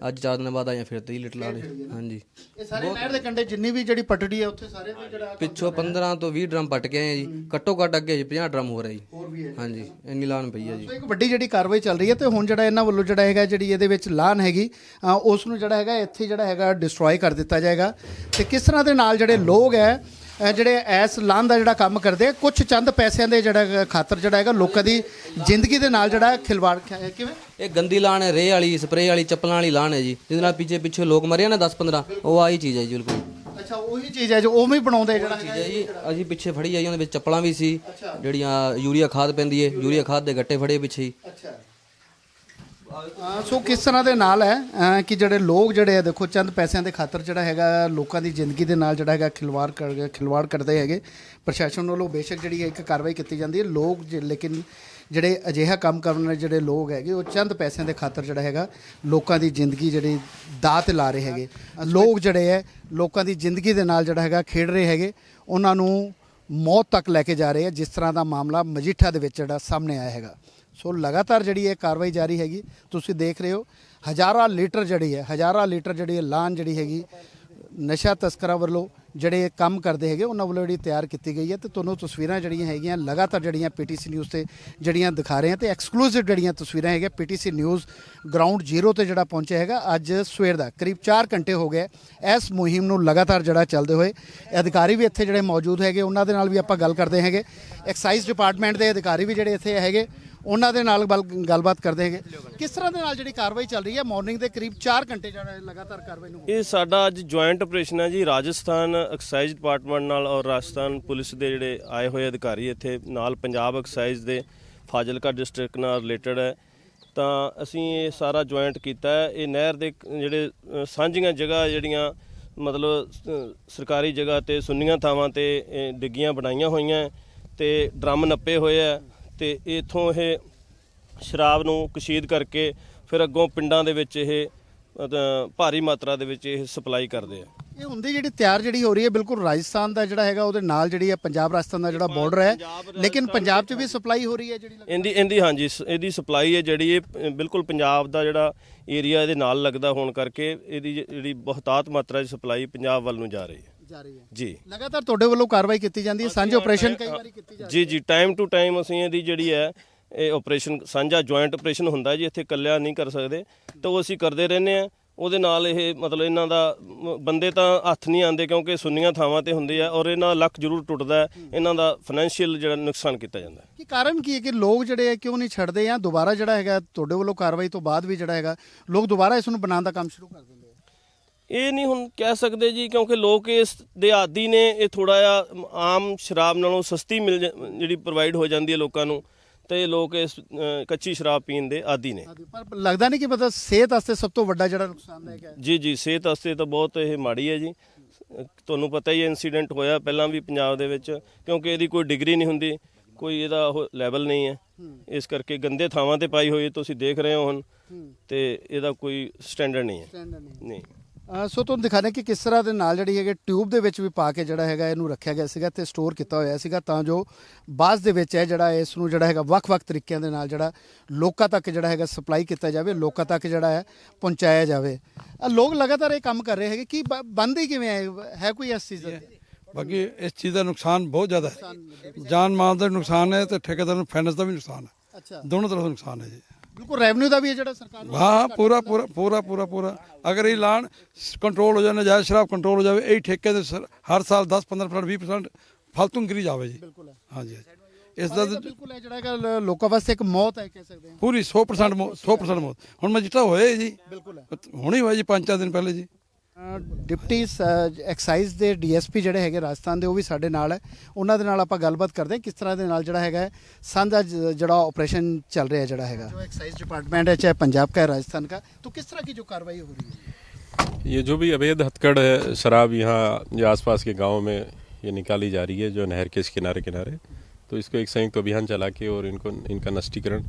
Speaker 5: ਅੱਜ 4 ਦਿਨਾਂ ਬਾਅਦ ਆਏ ਫਿਰ 30 ਲੀਟਰ ਲਾ ਹਾਂਜੀ।
Speaker 4: ਇਹ ਸਾਰੇ ਨਹਿਰ ਦੇ ਕੰਢੇ ਜਿੰਨੀ ਵੀ ਜਿਹੜੀ ਪਟੜੀ ਹੈ ਉੱਥੇ ਸਾਰੇ ਤੇ ਜਿਹੜਾ
Speaker 5: ਪਿੱਛੋਂ 15 ਤੋਂ 20 ਡਰਮ ਪੱਟ ਆਏ ਆ ਜੀ। ਘੱਟੋ ਘੱਟ ਅੱਗੇ ਜੀ 50 ਡਰਮ ਹੋ ਰਿਹਾ ਜੀ। ਹਾਂਜੀ ਇੰਨੀ ਲਾਣ ਪਈ ਆ ਜੀ।
Speaker 4: ਇੱਕ ਵੱਡੀ ਜਿਹੜੀ ਕਾਰਵਾਈ ਚੱਲ ਰਹੀ ਹੈ ਤੇ ਹੁਣ ਜਿਹੜਾ ਇਹਨਾਂ ਵੱਲੋਂ ਜਿਹੜਾ ਹੈਗਾ ਜਿਹੜੀ ਇਹਦੇ ਵਿੱਚ ਲਾਨ ਹੈਗੀ ਉਸ ਨੂੰ ਜਿਹੜਾ ਹੈਗਾ ਇੱਥੇ ਜਿਹੜਾ ਹੈਗਾ ਡਿਸਟਰੋਏ ਕਰ ਦਿੱਤਾ ਜਾਏਗਾ। ਤੇ ਕਿਸ ਤਰ੍ਹਾਂ ਦੇ ਨਾਲ ਜਿਹੜੇ ਲੋਕ ਹੈ ਅ, ਜਿਹੜੇ ਐਸ ਲਾਨ ਦਾ ਜਿਹੜਾ ਕੰਮ ਕਰਦੇ ਆ ਕੁਝ ਚੰਦ ਪੈਸਿਆਂ ਦੇ ਜਿਹੜਾ ਖਾਤਰ ਜਿਹੜਾ ਹੈਗਾ ਲੋਕਾਂ ਦੀ ਜ਼ਿੰਦਗੀ ਦੇ ਨਾਲ ਜਿਹੜਾ ਖਿਲਵਾੜ ਕਿਵੇਂ?
Speaker 5: ਇਹ ਗੰਦੀ ਲਾਣ ਹੈ ਰੇ ਵਾਲੀ ਸਪਰੇ ਵਾਲੀ ਚੱਪਲਾਂ ਵਾਲੀ ਲਾਣ ਹੈ ਜੀ। ਜਿਹਦੇ ਨਾਲ ਪਿੱਛੇ ਪਿੱਛੇ ਲੋਕ ਮਰੇ ਆ ਨਾ 10 15 ਉਹ ਆਹੀ ਚੀਜ਼ ਹੈ ਜੀ ਬਿਲਕੁਲ।
Speaker 4: ਅੱਛਾ ਉਹੀ ਚੀਜ਼ ਹੈ ਜੋ ਉਵੇਂ ਹੀ ਬਣਾਉਂਦੇ ਜਿਹੜਾ
Speaker 5: ਚੀਜ਼ ਹੈ ਜੀ। ਅਸੀਂ ਪਿੱਛੇ ਫੜੀ ਜਾਈ ਉਹਦੇ ਵਿੱਚ ਚੱਪਲਾਂ ਵੀ ਸੀ ਜਿਹੜੀਆਂ ਯੂਰੀਆ ਖਾਦ ਪੈਂਦੀ ਹੈ ਯੂਰੀਆ ਖਾਦ ਦੇ ਗੱਟੇ ਫੜੇ ਪਿੱਛੇ ਹੀ।
Speaker 4: ਅੱਛਾ। ਸੋ ਕਿਸ ਤਰ੍ਹਾਂ ਦੇ ਨਾਲ ਹੈ ਕਿ ਜਿਹੜੇ ਲੋਕ ਜਿਹੜੇ ਆ, ਦੇਖੋ, ਚੰਦ ਪੈਸਿਆਂ ਦੇ ਖਾਤਰ ਜਿਹੜਾ ਹੈਗਾ, ਲੋਕਾਂ ਦੀ ਜ਼ਿੰਦਗੀ ਦੇ ਨਾਲ ਜਿਹੜਾ ਹੈਗਾ ਖਿਲਵਾੜ ਕਰ, ਖਿਲਵਾੜ ਕਰਦੇ ਹੈਗੇ। ਪ੍ਰਸ਼ਾਸਨ ਵੱਲੋਂ ਬੇਸ਼ੱਕ ਜਿਹੜੀ ਹੈ ਇੱਕ ਕਾਰਵਾਈ ਕੀਤੀ ਜਾਂਦੀ ਹੈ। ਲੋਕ ਜੇ- ਲੇਕਿਨ ਜਿਹੜੇ ਅਜਿਹਾ ਕੰਮ ਕਰਨ ਵਾਲੇ ਜਿਹੜੇ ਲੋਕ ਹੈਗੇ, ਉਹ ਚੰਦ ਪੈਸਿਆਂ ਦੇ ਖਾਤਰ ਜਿਹੜਾ ਹੈਗਾ, ਲੋਕਾਂ ਦੀ ਜ਼ਿੰਦਗੀ ਜਿਹੜੀ ਦਾਤ ਲਾ ਰਹੇ ਹੈਗੇ। ਲੋਕ ਜਿਹੜੇ ਹੈ, ਲੋਕਾਂ ਦੀ ਜ਼ਿੰਦਗੀ ਦੇ ਨਾਲ ਜਿਹੜਾ ਹੈਗਾ ਖੇਡ ਰਹੇ ਹੈਗੇ। ਉਹਨਾਂ ਨੂੰ ਮੌਤ ਤੱਕ ਲੈ ਕੇ ਜਾ ਰਹੇ ਆ। ਜਿਸ ਤਰ੍ਹਾਂ ਦਾ ਮਾਮਲਾ ਮਜੀਠਾ ਦੇ ਵਿੱਚ ਜਿਹੜਾ ਸਾਹਮਣੇ ਆਇਆ ਹੈਗਾ। ਸੋ ਲਗਾਤਾਰ ਜਿਹੜੀ ਇਹ ਕਾਰਵਾਈ ਜਾਰੀ ਹੈਗੀ, ਤੁਸੀਂ ਦੇਖ ਰਹੇ ਹੋ, ਹਜ਼ਾਰਾਂ ਲੀਟਰ ਜਿਹੜੀ ਹੈ, ਹਜ਼ਾਰਾਂ ਲੀਟਰ ਜਿਹੜੀ ਇਹ ਲਾਨ ਜਿਹੜੀ ਹੈਗੀ, ਨਸ਼ਾ ਤਸਕਰਾਂ ਵੱਲੋਂ ਜਿਹੜੇ ਕੰਮ ਕਰਦੇ ਹੈਗੇ, ਉਹਨਾਂ ਵੱਲੋਂ ਜਿਹੜੀ ਤਿਆਰ ਕੀਤੀ ਗਈ ਹੈ ਤੇ ਤੁਹਾਨੂੰ ਤਸਵੀਰਾਂ ਜਿਹੜੀਆਂ ਹੈਗੀਆਂ, ਲਗਾਤਾਰ ਜਿਹੜੀਆਂ ਪੀਟੀਸੀ ਨਿਊਜ਼ ਤੇ ਜਿਹੜੀਆਂ ਦਿਖਾ ਰਹੇ ਹਾਂ ਤੇ ਐਕਸਕਲੂਸਿਵ ਜਿਹੜੀਆਂ ਤਸਵੀਰਾਂ ਹੈਗੀਆਂ, ਪੀਟੀਸੀ ਨਿਊਜ਼ ਗਰਾਊਂਡ ਜ਼ੀਰੋ ਤੇ ਜਿਹੜਾ ਪਹੁੰਚਿਆ ਹੈਗਾ, ਅੱਜ ਸਵੇਰ ਦਾ, ਕਰੀਬ 4 ਘੰਟੇ ਹੋ ਗਏ, ਇਸ ਮੁਹਿੰਮ ਨੂੰ ਲਗਾਤਾਰ ਜਿਹੜਾ ਚੱਲਦੇ ਹੋਏ, ਅਧਿਕਾਰੀ ਵੀ ਇੱਥੇ ਜਿਹੜੇ ਮੌਜੂਦ ਹੈਗੇ, ਉਹਨਾਂ ਦੇ ਨਾਲ ਵੀ ਆਪਾਂ ਗੱਲ ਕਰਦੇ ਹੈਗੇ ਐਕਸਾਈਜ਼ ਡਿਪਾਰਟਮੈਂਟ ਦੇ ਅਧਿਕਾਰੀ ਵੀ ਜਿਹੜੇ ਇੱਥੇ ਹੈਗੇ ਉਹਨਾਂ ਦੇ ਨਾਲ ਗੱਲਬਾਤ ਕਰਦੇ ਹੈਗੇ। ਕਿਸ ਤਰ੍ਹਾਂ ਦੇ ਨਾਲ ਜਿਹੜੀ ਕਾਰਵਾਈ ਚੱਲ ਰਹੀ ਹੈ? ਮਾਰਨਿੰਗ ਦੇ ਕਰੀਬ 4 ਘੰਟੇ ਜਿਹੜਾ ਲਗਾਤਾਰ ਕਾਰਵਾਈ ਨੂੰ
Speaker 6: ਇਹ ਸਾਡਾ ਅੱਜ ਜੁਆਇੰਟ ਆਪਰੇਸ਼ਨ ਹੈ ਜੀ। ਰਾਜਸਥਾਨ ਐਕਸਾਈਜ਼ ਡਿਪਾਰਟਮੈਂਟ ਨਾਲ ਔਰ ਰਾਜਸਥਾਨ ਪੁਲਿਸ ਦੇ ਜਿਹੜੇ ਆਏ ਹੋਏ ਅਧਿਕਾਰੀ ਇੱਥੇ ਨਾਲ ਪੰਜਾਬ ਐਕਸਾਈਜ਼ ਦੇ ਫਾਜ਼ਿਲਕਾ ਡਿਸਟ੍ਰਿਕਟ ਨਾਲ ਰਿਲੇਟਡ ਹੈ। ਤਾਂ ਅਸੀਂ ਇਹ ਸਾਰਾ ਜੁਆਇੰਟ ਕੀਤਾ ਹੈ। ਇਹ ਨਹਿਰ ਦੇ ਜਿਹੜੇ ਸਾਂਝੀਆਂ ਜਗ੍ਹਾ ਜਿਹੜੀਆਂ, ਮਤਲਬ ਸਰਕਾਰੀ ਜਗ੍ਹਾ ਤੇ ਸੁੰਨੀਆਂ ਥਾਵਾਂ ਤੇ ਡਿੱਗੀਆਂ ਬਣਾਈਆਂ ਹੋਈਆਂ ਹੈ ਤੇ ਡਰਮ ਨੱਪੇ ਹੋਏ ਆ ਤੇ ਇਥੋਂ ਇਹ ਸ਼ਰਾਬ ਨੂੰ ਕਸ਼ੀਦ ਕਰਕੇ ਫਿਰ ਅੱਗੋਂ ਪਿੰਡਾਂ ਦੇ ਵਿੱਚ ਇਹ ਭਾਰੀ ਮਾਤਰਾ ਦੇ ਵਿੱਚ ਇਹ ਸਪਲਾਈ ਕਰਦੇ ਆ।
Speaker 4: ਇਹ ਹੁੰਦੀ ਜਿਹੜੀ ਤਿਆਰ ਜਿਹੜੀ ਹੋ ਰਹੀ ਹੈ ਬਿਲਕੁਲ ਰਾਜਸਥਾਨ ਦਾ ਜਿਹੜਾ ਹੈਗਾ ਉਹਦੇ ਨਾਲ ਜਿਹੜੀ ਹੈ ਪੰਜਾਬ ਰਾਜਸਥਾਨ ਦਾ ਜਿਹੜਾ ਬਾਰਡਰ ਹੈ। ਲੇਕਿਨ ਪੰਜਾਬ 'ਚ ਵੀ ਸਪਲਾਈ ਹੋ ਰਹੀ ਹੈ ਜਿਹੜੀ
Speaker 6: ਇਹਦੀ ਇਹਦੀ ਹਾਂਜੀ ਇਹਦੀ ਸਪਲਾਈ ਹੈ ਜਿਹੜੀ ਇਹ ਬਿਲਕੁਲ ਪੰਜਾਬ ਦਾ ਜਿਹੜਾ ਏਰੀਆ ਇਹਦੇ ਨਾਲ ਲੱਗਦਾ ਹੋਣ ਕਰਕੇ ਇਹਦੀ ਜਿਹੜੀ ਬਹੁਤਾਤ ਮਾਤਰਾ ਦੀ ਸਪਲਾਈ ਪੰਜਾਬ ਵੱਲ ਨੂੰ ਜਾ ਰਹੀ ਹੈ।
Speaker 4: ਜਾ ਰਹੀ ਹੈ।
Speaker 6: ਜੀ।
Speaker 4: ਲਗਾਤਾਰ ਤੁਹਾਡੇ ਵੱਲੋਂ ਕਾਰਵਾਈ ਕੀਤੀ ਜਾਂਦੀ ਹੈ ਸਾਂਝੇ ਆਪਰੇਸ਼ਨ ਕਈ ਵਾਰੀ ਕੀਤੀ ਜਾਂਦੀ
Speaker 6: ਜੀ ਜੀ ਟਾਈਮ ਟੂ ਟਾਈਮ ਅਸੀਂ ਇਹਦੀ ਜਿਹੜੀ ਹੈ ਇਹ ਆਪਰੇਸ਼ਨ ਸਾਂਝਾ ਜੁਆਇੰਟ ਆਪਰੇਸ਼ਨ ਹੁੰਦਾ ਜੀ ਇੱਥੇ ਇਕੱਲਿਆਂ ਨਹੀਂ ਕਰ ਸਕਦੇ। ਤਾਂ ਉਹ ਅਸੀਂ ਕਰਦੇ ਰਹਿੰਦੇ ਆ ਉਹਦੇ ਨਾਲ ਇਹ ਮਤਲਬ ਇਹਨਾਂ ਦਾ ਮ, ਬੰਦੇ ਤਾਂ ਹੱਥ ਨਹੀਂ ਆਉਂਦੇ ਕਿਉਂਕਿ ਸੁੰਨੀਆਂ ਥਾਵਾਂ ਤੇ ਹੁੰਦੇ ਆ ਔਰ ਇਹਨਾਂ ਦਾ ਲੱਕ ਜ਼ਰੂਰ ਟੁੱਟਦਾ ਹੈ। ਇਹਨਾਂ ਦਾ ਫਾਈਨੈਂਸ਼ੀਅਲ ਜਿਹੜਾ ਨੁਕਸਾਨ ਕੀਤਾ ਜਾਂਦਾ ਹੈ।
Speaker 4: ਕੀ ਕਾਰਨ ਕੀ ਹੈ ਕਿ ਲੋਕ ਜਿਹੜੇ ਹੈ ਕਿਉਂ ਨਹੀਂ ਛੱਡਦੇ ਜਾਂ ਦੁਬਾਰਾ ਜਿਹੜਾ ਹੈਗਾ ਤੁਹਾਡੇ ਵੱਲੋਂ ਕਾਰਵਾਈ ਤੋਂ ਬਾਅਦ ਵੀ ਜਿਹੜਾ ਹੈਗਾ ਲੋਕ ਦੁਬਾਰਾ ਇਸ ਨੂੰ ਬਣਾਉਣ ਦਾ ਕੰਮ ਸ਼ੁਰੂ ਕਰ ਦਿੰਦੇ ਆ
Speaker 6: ਇਹ ਨਹੀਂ ਹੁਣ ਕਹਿ ਸਕਦੇ ਜੀ ਕਿਉਂਕਿ ਲੋਕ ਇਸ ਦੇ ਆਦੀ ਨੇ ਇਹ ਥੋੜਾ ਜਿਹਾ ਆਮ ਸ਼ਰਾਬ ਨਾਲੋਂ ਸਸਤੀ ਮਿਲ ਜਿਹੜੀ ਪ੍ਰੋਵਾਈਡ ਹੋ ਜਾਂਦੀ ਹੈ ਲੋਕਾਂ ਨੂੰ ਤੇ ਇਹ ਲੋਕ ਇਸ ਕੱਚੀ ਸ਼ਰਾਬ ਪੀਣ ਦੇ ਆਦੀ ਨੇ।
Speaker 4: ਪਰ ਲੱਗਦਾ ਨਹੀਂ ਕਿ ਮਤਲਬ ਸਿਹਤ ਵਾਸਤੇ ਸਭ ਤੋਂ ਵੱਡਾ ਜਿਹੜਾ ਨੁਕਸਾਨਦਾਇਕ ਹੈ।
Speaker 6: ਜੀ ਜੀ ਸਿਹਤ ਵਾਸਤੇ ਤਾਂ ਬਹੁਤ ਇਹ ਮਾੜੀ ਹੈ ਜੀ। ਤੁਹਾਨੂੰ ਪਤਾ ਹੀ ਇਨਸੀਡੈਂਟ ਹੋਇਆ ਪਹਿਲਾਂ ਵੀ ਪੰਜਾਬ ਦੇ ਵਿੱਚ ਕਿਉਂਕਿ ਇਹਦੀ ਕੋਈ ਡਿਗਰੀ ਨਹੀਂ ਹੁੰਦੀ ਕੋਈ ਇਹਦਾ ਉਹ ਲੈਵਲ ਨਹੀਂ ਹੈ। ਇਸ ਕਰਕੇ ਗੰਦੇ ਥਾਵਾਂ ਤੇ ਪਾਈ ਹੋਈ ਤੁਸੀਂ ਦੇਖ ਰਹੇ ਹੋ ਹੁਣ ਤੇ ਇਹਦਾ ਕੋਈ ਸਟੈਂਡਰਡ ਨਹੀਂ ਹੈ। ਨਹੀਂ।
Speaker 4: ਸੋ ਤੁਹਾਨੂੰ ਦਿਖਾਣੇ ਕਿ ਕਿਸ ਤਰ੍ਹਾਂ ਦੇ ਨਾਲ ਜਿਹੜੀ ਹੈਗੇ ਟਿਊਬ ਦੇ ਵਿੱਚ ਵੀ ਪਾ ਕੇ ਜਿਹੜਾ ਹੈਗਾ ਇਹਨੂੰ ਰੱਖਿਆ ਗਿਆ ਸੀਗਾ ਤੇ ਸਟੋਰ ਕੀਤਾ ਹੋਇਆ ਸੀਗਾ ਤਾਂ ਜੋ ਬਾਅਦ ਦੇ ਵਿੱਚ ਹੈ ਜਿਹੜਾ ਇਸ ਨੂੰ ਜਿਹੜਾ ਹੈਗਾ ਵੱਖ-ਵੱਖ ਤਰੀਕਿਆਂ ਦੇ ਨਾਲ ਜਿਹੜਾ ਲੋਕਾਂ ਤੱਕ ਜਿਹੜਾ ਹੈਗਾ ਸਪਲਾਈ ਕੀਤਾ ਜਾਵੇ ਲੋਕਾਂ ਤੱਕ ਜਿਹੜਾ ਹੈ ਪਹੁੰਚਾਇਆ ਜਾਵੇ। ਲੋਕ ਲਗਾਤਾਰ ਇਹ ਕੰਮ ਕਰ ਰਹੇ ਹੈਗੇ ਕੀ ਬੰਦ ਹੀ ਕਿਵੇਂ ਹੈ? ਹੈ ਕੋਈ ਇਸ ਚੀਜ਼ ਦਾ?
Speaker 3: ਬਾਕੀ ਇਸ ਚੀਜ਼ ਦਾ ਨੁਕਸਾਨ ਬਹੁਤ ਜ਼ਿਆਦਾ ਹੈ। ਜਾਨ ਮਾਲ ਦਾ ਨੁਕਸਾਨ ਹੈ ਤੇ ਠੇਕੇਦਾਰ ਨੂੰ ਫਾਈਨੈਂਸ ਦਾ ਵੀ ਨੁਕਸਾਨ ਹੈ।
Speaker 4: ਅੱਛਾ।
Speaker 3: ਦੋਨੋਂ ਤਰ੍ਹਾਂ ਦਾ ਨੁਕਸਾਨ ਹੈ ਜੀ।
Speaker 4: ਬਿਲਕੁਲ ਰੈਵਨਿਊ ਦਾ ਵੀ ਹੈ ਜਿਹੜਾ ਸਰਕਾਰ ਨੂੰ
Speaker 3: ਹਾਂ ਪੂਰਾ ਪੂਰਾ ਪੂਰਾ ਪੂਰਾ ਪੂਰਾ। ਅਗਰ ਇਹ ਲਾਣ ਕੰਟਰੋਲ ਹੋ ਜਾਏ ਨਜਾਇਜ਼ ਸ਼ਰਾਬ ਕੰਟਰੋਲ ਹੋ ਜਾਵੇ ਇਹ ਠੇਕੇ ਦੇ ਸਰ- ਹਰ ਸਾਲ 10 15% 20% ਫालतू ਗਿਰੀ ਜਾਵੇ ਜੀ।
Speaker 4: ਬਿਲਕੁਲ ਹੈ।
Speaker 3: ਹਾਂਜੀ ਹਾਂਜੀ। ਇਸ ਦਾ
Speaker 4: ਇਹ ਤਾਂ ਬਿਲਕੁਲ ਹੈ ਜਿਹੜਾ ਲ- ਲੋਕਾਂ ਵਾਸਤੇ ਇੱਕ ਮੌਤ ਹੈ ਕਹਿ ਸਕਦੇ ਹਾਂ।
Speaker 3: ਪੂਰੀ 100% ਮੌ- 100% ਮੌਤ। ਹੁਣ ਮਜਿੱਠਾ ਹੋਇਆ ਜੀ।
Speaker 4: ਬਿਲਕੁਲ ਹੈ।
Speaker 3: ਹੁਣੀ ਹੋਇਆ ਜੀ ਪੰਜ ਚਾਰ ਦਿਨ ਪਹਿਲੇ ਜੀ।
Speaker 4: ਡਿਪਟੀ ਸ- ਐਕਸਾਈਜ਼ ਦੇ ਡੀਐਸਪੀ ਜਿਹੜੇ ਹੈਗੇ ਰਾਜਸਥਾਨ ਦੇ ਉਹ ਵੀ ਸਾਡੇ ਨਾਲ ਹੈ ਉਹਨਾਂ ਦੇ ਨਾਲ ਆਪਾਂ ਗੱਲਬਾਤ ਕਰਦੇ ਹਾਂ ਕਿਸ ਤਰ੍ਹਾਂ ਦੇ ਨਾਲ ਜਿਹੜਾ ਹੈਗਾ ਹੈ, ਸਾਂਝਾ ਜ- ਜਿਹੜਾ ਆਪਰੇਸ਼ਨ ਚੱਲ ਰਿਹਾ ਹੈ ਜਿਹੜਾ ਹੈਗਾ ਜੋ ਐਕਸਾਈਜ਼ डिपार्टमेंट है चाहे पंजाब का है राजस्थान का तो किस तरह की जो कार्रवाई हो रही है
Speaker 7: ये जो भी अवैध हथकड़ है शराब यहाँ जो आसपास के गांवों में ये निकाली जा रही है जो नहर के इस किनारे किनारे तो इसको एक संयुक्त अभियान चला के और इनको इनका नष्टीकरण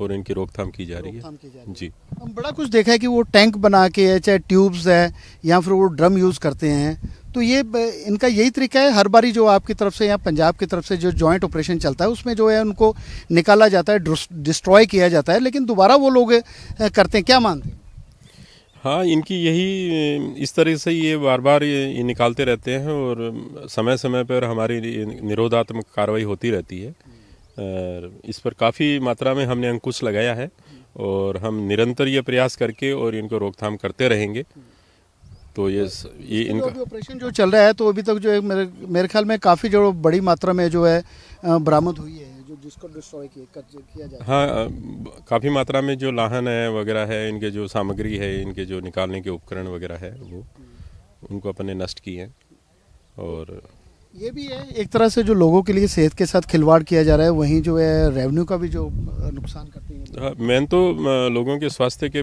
Speaker 7: और इनकी रोकथाम की जा रही है। जी
Speaker 4: हम बड़ा कुछ देखा है कि वो टैंक बना के है चाहे ट्यूब्स है या फिर वो ड्रम यूज़ करते हैं। तो ये इनका यही तरीका है हर बारी जो आपकी तरफ़ से या पंजाब की तरफ़ से जो जॉइंट ऑपरेशन चलता है उसमें जो है उनको निकाला जाता है डिस्ट्रॉय किया जाता है लेकिन दोबारा वो लोग करते हैं। क्या मानते हैं?
Speaker 7: हाँ इनकी यही इस तरह से ये बार बार ये, निकालते रहते हैं और समय समय पर हमारी निरोधात्मक कार्रवाई होती रहती है। इस पर काफ़ी मात्रा में हमने अंकुश लगाया है और हम निरंतर ये प्रयास करके और इनको रोकथाम करते रहेंगे। तो ये ये इनका
Speaker 4: ऑपरेशन जो चल रहा है तो अभी तक जो है मेरे मेरे ख्याल में काफ़ी जो बड़ी मात्रा में जो है बरामद हुई है जो जिसको डिस्ट्रॉय किया जाए
Speaker 7: हाँ। काफ़ी मात्रा में जो लाहन है वगैरह है इनके जो सामग्री है इनके जो निकालने के उपकरण वगैरह है वो उनको अपन नष्ट किए हैं और
Speaker 4: ये भी है एक तरह से जो लोगों के लिए सेहत के साथ खिलवाड़ किया जा रहा है वहीं जो है रेवेन्यू का भी जो नुकसान करते हैं।
Speaker 7: हाँ, मेन तो लोगों के स्वास्थ्य के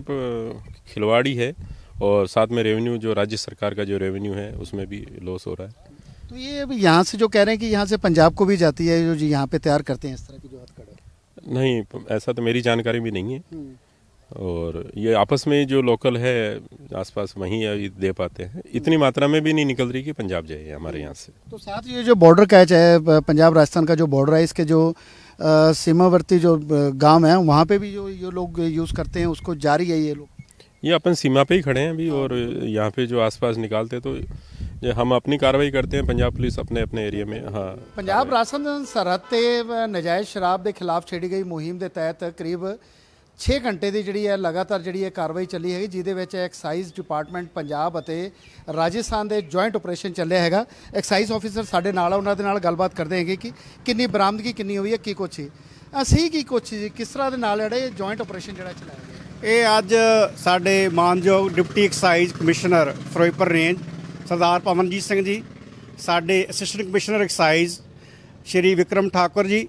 Speaker 7: खिलवाड़ ही है और साथ में रेवेन्यू जो राज्य सरकार का जो रेवेन्यू है उसमें भी लॉस हो रहा है।
Speaker 4: तो ये अभी यहाँ से जो कह रहे हैं कि यहाँ से पंजाब को भी जाती है जो यहाँ पे तैयार करते हैं इस तरह की जो हथकड़
Speaker 7: नहीं ऐसा तो मेरी जानकारी भी नहीं है। और ये आपस में जो लोकल है आसपास वहीं ये दे पाते हैं इतनी मात्रा में भी नहीं निकल रही कि पंजाब जाए हमारे यहाँ से
Speaker 4: तो साथ ये जो बॉर्डर का है चाहे प- पंजाब राजस्थान का जो बॉर्डर है इसके जो अ, सीमावर्ती जो अ, गांव है वहाँ पे भी जो ये लोग यूज़ करते हैं उसको जारी है ये लोग
Speaker 7: ये अपन सीमा पे ही खड़े हैं अभी और यहाँ पे जो आसपास निकालते तो ये हम अपनी कार्रवाई करते हैं पंजाब पुलिस अपने अपने एरिया में हाँ
Speaker 4: ਪੰਜਾਬ ਰਾਜਸਥਾਨ ਸਰਹੱਦ ਤੇ ਅ, ਨਜਾਇਜ਼ ਸ਼ਰਾਬ ਦੇ ਖਿਲਾਫ ਛੇੜੀ ਗਈ ਮੁਹਿੰਮ ਦੇ ਤਹਿਤ ਕਰੀਬ 6 ਘੰਟੇ ਦੀ ਜਿਹੜੀ ਹੈ ਲਗਾਤਾਰ ਜਿਹੜੀ ਹੈ ਕਾਰਵਾਈ ਚੱਲੀ ਹੈਗੀ, ਜਿਹਦੇ ਵਿੱਚ ਐਕਸਾਈਜ਼ ਡਿਪਾਰਟਮੈਂਟ ਪੰਜਾਬ ਅਤੇ ਰਾਜਸਥਾਨ ਦੇ ਜੁਆਇੰਟ ਆਪਰੇਸ਼ਨ ਚੱਲਿਆ ਹੈਗਾ। ਐਕਸਾਈਜ਼ ਆਫੀਸਰ ਸਾਡੇ ਨਾਲ ਆ, ਉਹਨਾਂ ਦੇ ਨਾਲ ਗੱਲਬਾਤ ਕਰਦੇ ਹੈਗੇ ਕਿ ਕਿੰਨੀ ਬਰਾਮਦਗੀ ਕਿੰਨੀ ਹੋਈ ਹੈ, ਕੀ ਕੁਛ ਸੀ। ਅਸੀਂ ਕੀ ਕੁਛ ਜੀ ਕਿਸ ਤਰ੍ਹਾਂ ਦੇ ਨਾਲ ਜਿਹੜੇ ਜੁਆਇੰਟ ਆਪਰੇਸ਼ਨ ਜਿਹੜਾ ਚਲਾਇਆ ਗਿਆ
Speaker 8: ਇਹ ਅੱਜ ਸਾਡੇ ਮਾਨਯੋਗ deputy excise commissioner Firozpur range, Sardar Pavanjit Singh ji, ਸਾਡੇ assistant commissioner excise Shri Vikram Thakur ji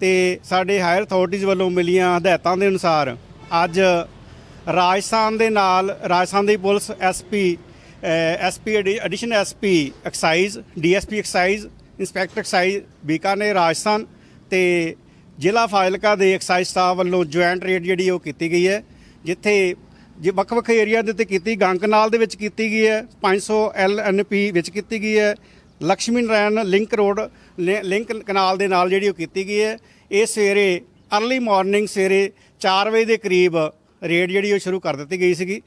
Speaker 8: ਤੇ ਸਾਡੇ ਹਾਇਰ ਅਥਾਰਟੀਜ਼ ਵੱਲੋਂ ਮਿਲੀਆਂ ਹਦਾਇਤਾਂ ਦੇ ਅਨੁਸਾਰ ਅੱਜ ਰਾਜਸਥਾਨ ਦੇ ਨਾਲ ਰਾਜਸਥਾਨ ਦੀ police SP SP addition SP excise, DSP excise, inspector excise Bikaner Rajasthan ਤੇ ਜ਼ਿਲ੍ਹਾ ਫਾਜ਼ਿਲਕਾ ਦੇ ਐਕਸਾਈਜ਼ ਸਟਾਫ ਵੱਲੋਂ ਜੁਆਇੰਟ ਰੇਡ ਜਿਹੜੀ ਉਹ ਕੀਤੀ ਗਈ ਹੈ, ਜਿੱਥੇ ਜੇ ਵੱਖ-ਵੱਖ ਏਰੀਆ ਦੇ ਉੱਤੇ ਕੀਤੀ, ਗੰਗ ਕਨਾਲ ਦੇ ਵਿੱਚ ਕੀਤੀ ਗਈ ਹੈ 500 ਐਲਐਨਪੀ ਵਿੱਚ ਕੀਤੀ ਗਈ ਹੈ Lakshmi Narayan link road link canal ਦੇ ਨਾਲ ਜਿਹੜੀ ਉਹ ਕੀਤੀ ਗਈ ਹੈ ਇਹ ਸਵੇਰੇ ਅਰਲੀ ਮਾਰਨਿੰਗ ਸਵੇਰੇ 4 ਵਜੇ ਦੇ ਕਰੀਬ ਰੇਡ ਜਿਹੜੀ ਉਹ ਸ਼ੁਰੂ ਕਰ ਦਿੱਤੀ ਗਈ ਸੀਗੀ।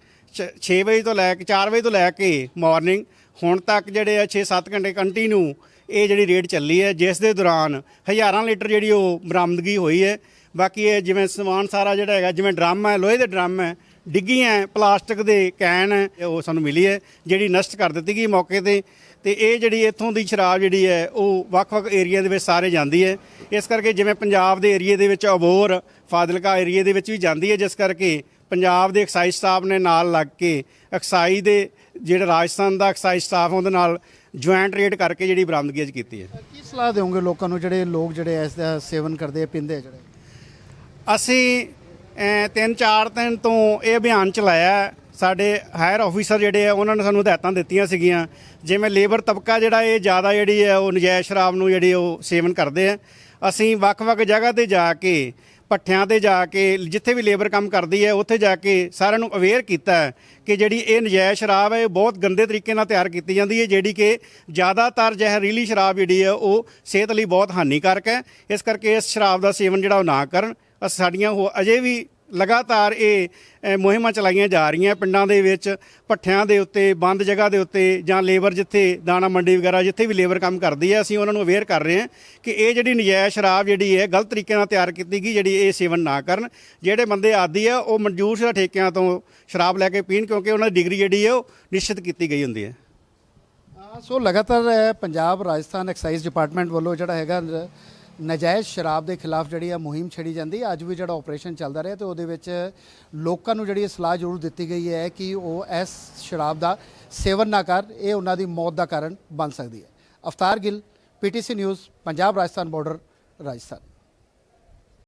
Speaker 8: 6 ਵਜੇ ਤੋਂ ਲੈ ਕੇ 4 ਵਜੇ ਤੋਂ ਲੈ ਕੇ ਮਾਰਨਿੰਗ ਹੁਣ ਤੱਕ ਜਿਹੜੇ ਆ 6-7 ਘੰਟੇ ਕੰਟੀਨਿਊ ਇਹ ਜਿਹੜੀ ਰੇਡ ਚੱਲੀ ਹੈ ਜਿਸ ਦੇ ਦੌਰਾਨ ਹਜ਼ਾਰਾਂ ਲੀਟਰ ਜਿਹੜੀ ਉਹ ਬਰਾਮਦਗੀ ਹੋਈ ਹੈ। ਬਾਕੀ ਇਹ ਜਿਵੇਂ ਸਮਾਨ ਸਾਰਾ ਜਿਹੜਾ ਹੈਗਾ ਜਿਵੇਂ ਡਰਮ ਹੈ ਲੋਹੇ ਦੇ ਡਰਮ ਹੈ ਡਿੱਗੀਆਂ ਹੈ, ਪਲਾਸਟਿਕ ਦੇ ਕੈਨ ਹੈ ਉਹ ਸਾਨੂੰ ਮਿਲੀ ਹੈ ਜਿਹੜੀ ਨਸ਼ਟ ਕਰ ਦਿੱਤੀ ਗਈ ਮੌਕੇ ਤੇ। ਤੇ ਇਹ ਜਿਹੜੀ ਇੱਥੋਂ ਦੀ ਸ਼ਰਾਬ ਜਿਹੜੀ ਹੈ ਉਹ ਵੱਖ-ਵੱਖ ਏਰੀਆ ਦੇ ਵਿੱਚ ਸਾਰੇ ਜਾਂਦੀ ਹੈ। ਇਸ ਕਰਕੇ ਜਿਵੇਂ ਪੰਜਾਬ ਦੇ ਏਰੀਏ ਦੇ ਵਿੱਚ ਅਬੋਰ ਫਾਜ਼ਿਲਕਾ ਏਰੀਏ ਦੇ ਵਿੱਚ ਵੀ ਜਾਂਦੀ ਹੈ ਜਿਸ ਕਰਕੇ ਪੰਜਾਬ ਦੇ ਐਕਸਾਈਜ਼ ਸਟਾਫ ਨੇ ਨਾਲ ਲੱਗ ਕੇ ਐਕਸਾਈਜ਼ ਦੇ ਜਿਹੜਾ ਰਾਜਸਥਾਨ ਦਾ ਐਕਸਾਈਜ਼ ਸਟਾਫ ਉਹਦੇ ਨਾਲ ਜੁਆਇੰਟ ਰੇਡ ਕਰਕੇ ਜਿਹੜੀ ਬਰਾਮਦਗੀ ਅੱਜ ਕੀਤੀ ਹੈ।
Speaker 4: ਕੀ ਸਲਾਹ ਦਿਓਗੇ ਲੋਕਾਂ ਨੂੰ ਜਿਹੜੇ ਲੋਕ ਜਿਹੜੇ ਇਸ ਦਾ ਸੇਵਨ ਕਰਦੇ ਆ ਪੀਂਦੇ ਜਿਹੜੇ?
Speaker 8: ਅਸੀਂ ਤਿੰਨ ਚਾਰ ਦਿਨ ਤੋਂ ਇਹ ਅਭਿਆਨ ਚਲਾਇਆ ਹੈ। ਸਾਡੇ ਹਾਇਰ ਆਫੀਸਰ ਜਿਹੜੇ ਆ, ਉਹਨਾਂ ਨੇ ਸਾਨੂੰ ਹਦਾਇਤਾਂ ਦਿੱਤੀਆਂ ਸੀਗੀਆਂ। ਜਿਵੇਂ ਲੇਬਰ ਤਬਕਾ ਜਿਹੜਾ ਇਹ ਜ਼ਿਆਦਾ ਜਿਹੜੀ ਹੈ ਉਹ ਨਜਾਇਜ਼ ਸ਼ਰਾਬ ਨੂੰ ਜਿਹੜੀ ਉਹ ਸੇਵਨ ਕਰਦੇ ਆ। ਅਸੀਂ ਵੱਖ-ਵੱਖ ਜਗ੍ਹਾ ਤੇ ਜਾ ਕੇ ਪੱਠਿਆਂ ਤੇ ਜਾ ਕੇ, ਜਿੱਥੇ ਵੀ ਲੇਬਰ ਕੰਮ ਕਰਦੀ ਹੈ ਉੱਥੇ ਜਾ ਕੇ ਸਾਰਿਆਂ ਨੂੰ ਅਵੇਅਰ ਕੀਤਾ ਕਿ ਜਿਹੜੀ ਇਹ ਨਜਾਇਜ਼ ਸ਼ਰਾਬ ਹੈ, ਇਹ ਬਹੁਤ ਗੰਦੇ ਤਰੀਕੇ ਨਾਲ ਤਿਆਰ ਕੀਤੀ ਜਾਂਦੀ ਹੈ, ਜਿਹੜੀ ਕਿ ਜ਼ਿਆਦਾਤਰ ਜ਼ਹਿਰੀਲੀ ਸ਼ਰਾਬ ਜਿਹੜੀ ਹੈ ਉਹ ਸਿਹਤ ਲਈ ਬਹੁਤ ਹਾਨੀਕਾਰਕ ਹੈ। ਇਸ ਕਰਕੇ ਇਸ ਸ਼ਰਾਬ ਦਾ ਸੇਵਨ ਜਿਹੜਾ ਉਹ ਨਾ ਕਰਨ। ਅਸ, ਸਾਡੀਆਂ ਉਹ ਅਜੇ ਵੀ ਲਗਾਤਾਰ ਇਹ ਮੁਹਿੰਮਾਂ ਚਲਾਈਆਂ ਜਾ ਰਹੀਆਂ ਪਿੰਡਾਂ ਦੇ ਵਿੱਚ ਪੱਠਿਆਂ ਦੇ ਉੱਤੇ, ਬੰਦ ਜਗ੍ਹਾ ਦੇ ਉੱਤੇ ਜਾਂ ਲੇਬਰ ਜਿੱਥੇ ਦਾਣਾ ਮੰਡੀ ਵਗੈਰਾ ਜਿੱਥੇ ਵੀ ਲੇਬਰ ਕੰਮ ਕਰਦੀ ਹੈ, ਅਸੀਂ ਉਹਨਾਂ ਨੂੰ ਅਵੇਅਰ ਕਰ ਰਹੇ ਹਾਂ ਕਿ ਇਹ ਜਿਹੜੀ ਨਜਾਇਜ਼ ਸ਼ਰਾਬ ਜਿਹੜੀ ਹੈ, ਗਲਤ ਤਰੀਕੇ ਨਾਲ ਤਿਆਰ ਕੀਤੀ ਗਈ, ਜਿਹੜੀ ਇਹ ਸੇਵਨ ਨਾ ਕਰਨ। ਜਿਹੜੇ ਬੰਦੇ ਆਦੀ ਆ ਉਹ ਮਨਜ਼ੂਰ ਸ਼ੁਦਾ ਠੇਕਿਆਂ ਤੋਂ ਸ਼ਰਾਬ ਲੈ ਕੇ ਪੀਣ, ਕਿਉਂਕਿ ਉਹਨਾਂ ਦੀ ਡਿਗਰੀ ਜਿਹੜੀ ਹੈ, ਉਹ ਨਿਸ਼ਚਿਤ ਕੀਤੀ ਗਈ ਹੁੰਦੀ ਹੈ।
Speaker 4: ਸੋ ਲਗਾਤਾਰ ਪੰਜਾਬ ਰਾਜਸਥਾਨ ਐਕਸਾਈਜ਼ ਡਿਪਾਰਟਮੈਂਟ ਵੱਲੋਂ ਜਿਹੜਾ ਹੈਗਾ ਨਜਾਇਜ਼ ਸ਼ਰਾਬ ਦੇ ਖਿਲਾਫ ਜਿਹੜੀ ਆ ਮੁਹਿੰਮ ਛੇੜੀ ਜਾਂਦੀ ਹੈ ਅੱਜ ਵੀ ਜਿਹੜਾ ਆਪਰੇਸ਼ਨ ਚੱਲਦਾ ਰਿਹਾ ਤੇ ਉਹਦੇ ਵਿੱਚ ਲੋਕਾਂ ਨੂੰ ਜਿਹੜੀ ਸਲਾਹ ਜ਼ਰੂਰ ਦਿੱਤੀ ਗਈ ਹੈ ਕਿ ਉਹ ਇਸ ਸ਼ਰਾਬ ਦਾ ਸੇਵਨ ਨਾ ਕਰ, ਇਹ ਉਹਨਾਂ ਦੀ ਮੌਤ ਦਾ ਕਾਰਨ ਬਣ ਸਕਦੀ ਹੈ। Aftar Gill, PTC news, Punjab Rajasthan border Rajasthan.